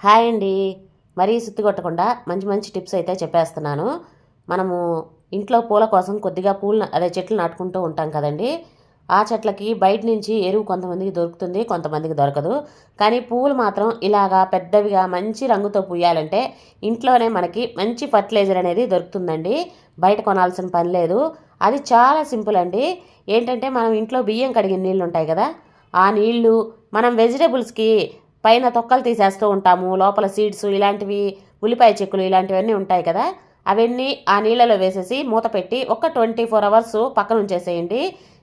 Hi అండి. మరీ సుత్తి కొట్టకుండా మంచి మంచి టిప్స్ అయితే చెప్పేస్తున్నాను. మనము ఇంట్లో పూల కోసం కొద్దిగా పూలు అదే చెట్లు నాటుకుంటూ ఉంటాం కదండి. ఆ చెట్లకి బయట నుంచి ఎరువు కొంతమందికి దొరుకుతుంది కొంతమందికి దొరకదు. కానీ పువ్వులు మాత్రం ఇలాగా పెద్దవిగా మంచి రంగుతో పూయాలంటే ఇంట్లోనే మనకి మంచి ఫర్టిలైజర్ అనేది దొరుకుతుందండి. బయట కొనాల్సిన పని లేదు. అది చాలా సింపుల్ అండి. ఏంటంటే మనం ఇంట్లో బియ్యం కడిగిన నీళ్ళు ఉంటాయి కదా ఆ నీళ్ళు మనం వెజిటేబుల్స్కి పైన తొక్కలు తీసేస్తూ ఉంటాము. లోపల సీడ్స్ ఇలాంటివి ఉల్లిపాయ చెక్కులు ఇలాంటివన్నీ ఉంటాయి కదా. అవన్నీ ఆ నీళ్ళలో వేసేసి మూత పెట్టి ఒక ట్వంటీ ఫోర్ అవర్స్ పక్కన ఉంచేసేయండి.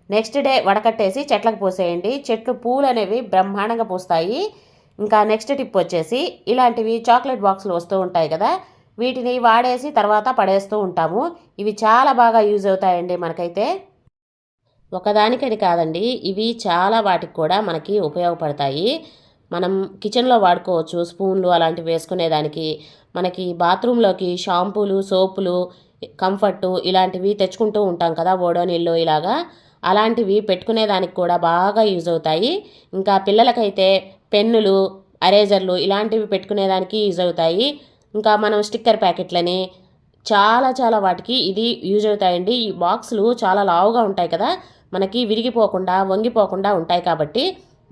నెక్స్ట్ డే వడకట్టేసి చెట్లకు పోసేయండి. చెట్లు పూలు అనేవి బ్రహ్మాండంగా పూస్తాయి. ఇంకా నెక్స్ట్ టిప్ వచ్చేసి ఇలాంటివి చాక్లెట్ బాక్సులు వస్తూ ఉంటాయి కదా. వీటిని వాడేసి తర్వాత పడేస్తూ ఉంటాము. ఇవి చాలా బాగా యూజ్ అవుతాయండి మనకైతే. ఒకదానికని కాదండి ఇవి చాలా వాటికి కూడా మనకి ఉపయోగపడతాయి. మనం కిచెన్లో వాడుకోవచ్చు స్పూన్లు అలాంటివి వేసుకునేదానికి. మనకి బాత్రూంలోకి షాంపూలు సోపులు కంఫర్టు ఇలాంటివి తెచ్చుకుంటూ ఉంటాం కదా ఓడోనిల్లు ఇలాగా. అలాంటివి పెట్టుకునేదానికి కూడా బాగా యూజ్ అవుతాయి. ఇంకా పిల్లలకైతే పెన్నులు అరేజర్లు ఇలాంటివి పెట్టుకునేదానికి యూజ్ అవుతాయి. ఇంకా మనం స్టిక్కర్ ప్యాకెట్లని చాలా చాలా వాటికి ఇది యూజ్ అవుతాయండి. ఈ బాక్సులు చాలా లావుగా ఉంటాయి కదా మనకి విరిగిపోకుండా వంగిపోకుండా ఉంటాయి కాబట్టి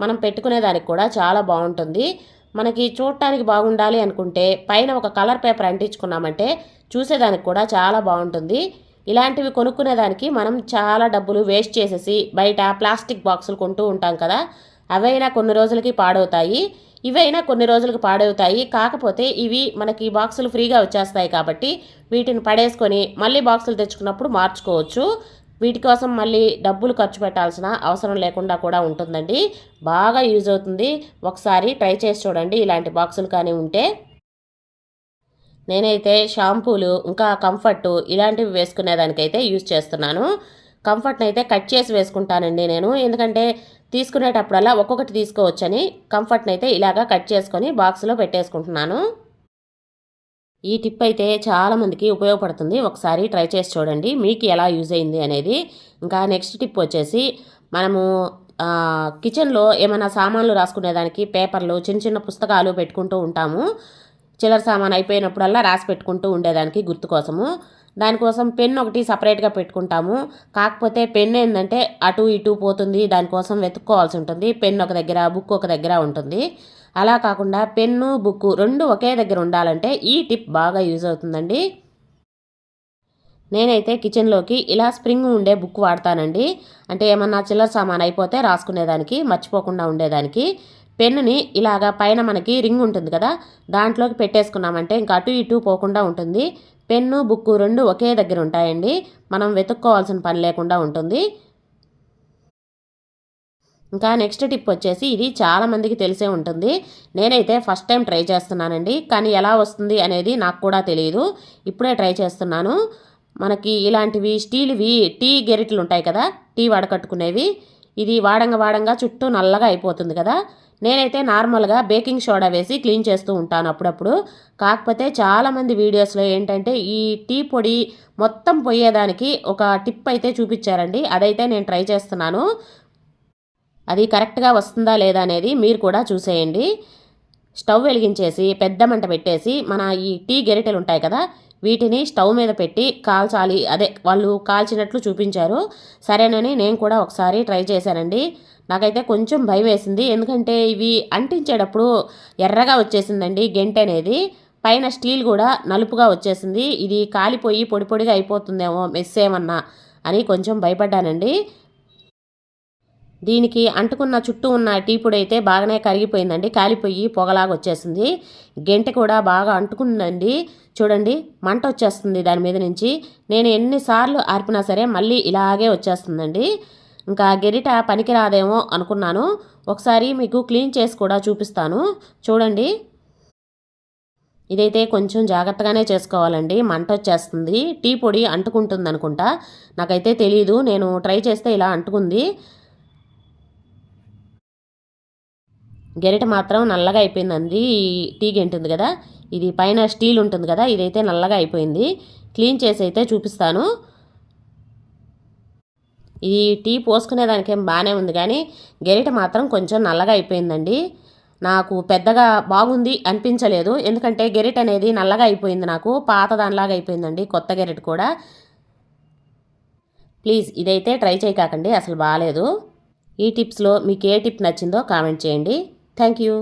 మనం పెట్టుకునేదానికి కూడా చాలా బాగుంటుంది. మనకి చూడటానికి బాగుండాలి అనుకుంటే పైన ఒక కలర్ పేపర్ అంటించుకున్నామంటే చూసేదానికి కూడా చాలా బాగుంటుంది. ఇలాంటివి కొనుక్కునేదానికి మనం చాలా డబ్బులు వేస్ట్ చేసేసి బయట ప్లాస్టిక్ బాక్సులు కొంటూ ఉంటాం కదా అవైనా కొన్ని రోజులకి పాడవుతాయి. ఇవైనా కొన్ని రోజులకు పాడవుతాయి. కాకపోతే ఇవి మనకి బాక్సులు ఫ్రీగా వచ్చేస్తాయి కాబట్టి వీటిని పడేసుకొని మళ్ళీ బాక్సులు తెచ్చుకున్నప్పుడు మార్చుకోవచ్చు. వీటి కోసం మళ్ళీ డబ్బులు ఖర్చు పెట్టాల్సిన అవసరం లేకుండా కూడా ఉంటుందండి. బాగా యూజ్ అవుతుంది. ఒకసారి ట్రై చేసి చూడండి. ఇలాంటి బాక్సులు కానీ ఉంటే నేనైతే షాంపూలు ఇంకా కంఫర్ట్ ఇలాంటివి వేసుకునేదానికైతే యూజ్ చేస్తున్నాను. కంఫర్ట్ని అయితే కట్ చేసి వేసుకుంటానండి నేను. ఎందుకంటే తీసుకునేటప్పుడల్లా ఒక్కొక్కటి తీసుకోవచ్చని కంఫర్ట్ని అయితే ఇలాగా కట్ చేసుకొని బాక్స్లో పెట్టేసుకుంటున్నాను. ఈ టిప్ అయితే చాలామందికి ఉపయోగపడుతుంది. ఒకసారి ట్రై చేసి చూడండి. మీకు ఎలా యూజ్ అయింది అనేది. ఇంకా నెక్స్ట్ టిప్ వచ్చేసి మనము కిచెన్లో ఏమైనా సామాన్లు రాసుకునేదానికి పేపర్లు చిన్న చిన్న పుస్తకాలు పెట్టుకుంటూ ఉంటాము. చిల్లర సామాన్ అయిపోయినప్పుడల్లా రాసి పెట్టుకుంటూ ఉండేదానికి గుర్తు కోసము. దానికోసం పెన్ ఒకటి సపరేట్గా పెట్టుకుంటాము. కాకపోతే పెన్ ఏంటంటే అటు ఇటు పోతుంది. దానికోసం వెతుక్కోవాల్సి ఉంటుంది. పెన్ ఒక దగ్గర బుక్ ఒక దగ్గర ఉంటుంది. అలా కాకుండా పెన్ను బుక్ రెండు ఒకే దగ్గర ఉండాలంటే ఈ టిప్ బాగా యూజ్ అవుతుందండి. నేనైతే కిచెన్లోకి ఇలా స్ప్రింగ్ ఉండే బుక్ వాడతానండి. అంటే ఏమన్నా చిల్లర సామాన్ అయిపోతే రాసుకునేదానికి మర్చిపోకుండా ఉండేదానికి. పెన్నుని ఇలాగా పైన మనకి రింగ్ ఉంటుంది కదా దాంట్లోకి పెట్టేసుకున్నామంటే ఇంకా అటు ఇటు పోకుండా ఉంటుంది. పెన్ను బుక్ రెండు ఒకే దగ్గర ఉంటాయండి. మనం వెతుక్కోవాల్సిన పని లేకుండా ఉంటుంది. ఇంకా నెక్స్ట్ టిప్ వచ్చేసి ఇది చాలామందికి తెలిసే ఉంటుంది. నేనైతే ఫస్ట్ టైం ట్రై చేస్తున్నానండి. కానీ ఎలా వస్తుంది అనేది నాకు కూడా తెలియదు ఇప్పుడే ట్రై చేస్తున్నాను. మనకి ఇలాంటివి స్టీల్వి టీ గెరిటలు ఉంటాయి కదా టీ వడకట్టుకునేవి. ఇది వాడంగా వాడంగా చుట్టూ నల్లగా అయిపోతుంది కదా. నేనైతే నార్మల్గా బేకింగ్ సోడా వేసి క్లీన్ చేస్తూ ఉంటాను అప్పుడప్పుడు. కాకపోతే చాలామంది వీడియోస్లో ఏంటంటే ఈ టీ పొడి మొత్తం పోయేదానికి ఒక టిప్ అయితే చూపించారండి. అదైతే నేను ట్రై చేస్తున్నాను. అది కరెక్ట్గా వస్తుందా లేదా అనేది మీరు కూడా చూసేయండి. స్టవ్ వెలిగించేసి పెద్ద మంట పెట్టేసి మన ఈ టీ గెరిటెలు ఉంటాయి కదా వీటిని స్టవ్ మీద పెట్టి కాల్చాలి. అదే వాళ్ళు కాల్చినట్లు చూపించారు. సరేనని నేను కూడా ఒకసారి ట్రై చేశానండి. నాకైతే కొంచెం భయం వేసింది. ఎందుకంటే ఇవి అంటించేటప్పుడు ఎర్రగా వచ్చేసిందండి గెంట్ అనేది. పైన స్టీల్ కూడా నలుపుగా వచ్చేసింది. ఇది కాలిపోయి పొడి పొడిగా అయిపోతుందేమో మెస్ ఏమన్నా అని కొంచెం భయపడ్డానండి. దీనికి అంటుకున్న చుట్టూ ఉన్న టీ పొడి అయితే బాగానే కరిగిపోయిందండి కాలిపోయి పొగలాగా వచ్చేసింది గెంటె కూడా బాగా అంటుకుందండి. చూడండి మంట వచ్చేస్తుంది దాని మీద నుంచి. నేను ఎన్నిసార్లు ఆర్పినా సరే మళ్ళీ ఇలాగే వచ్చేస్తుందండి. ఇంకా గెరిట పనికిరాదేమో అనుకున్నాను. ఒకసారి మీకు క్లీన్ చేసి కూడా చూపిస్తాను. చూడండి. ఇదైతే కొంచెం జాగ్రత్తగానే చేసుకోవాలండి. మంట వచ్చేస్తుంది. టీ పొడి అంటుకుంటుంది అనుకుంటా. నాకైతే తెలియదు నేను ట్రై చేస్తే ఇలా అంటుకుంది. గెరిట మాత్రం నల్లగా అయిపోయిందండి. టీ గెంటుంది కదా. ఇది పైన స్టీల్ ఉంటుంది కదా. ఇదైతే నల్లగా అయిపోయింది. క్లీన్ చేసి అయితే చూపిస్తాను. ఈ టీ పోసుకునేదానికేం బాగానే ఉంది కానీ గెరిట మాత్రం కొంచెం నల్లగా అయిపోయిందండి. నాకు పెద్దగా బాగుంది అనిపించలేదు. ఎందుకంటే గెరిట్ అనేది నల్లగా అయిపోయింది నాకు. పాత దానిలాగా అయిపోయిందండి. కొత్త గెరిట్ కూడా. ప్లీజ్ ఇదైతే ట్రై చేయకాకండి అసలు బాగాలేదు ఈ టిప్స్లో మీకు ఏ టిప్ నచ్చిందో కామెంట్ చేయండి. Thank you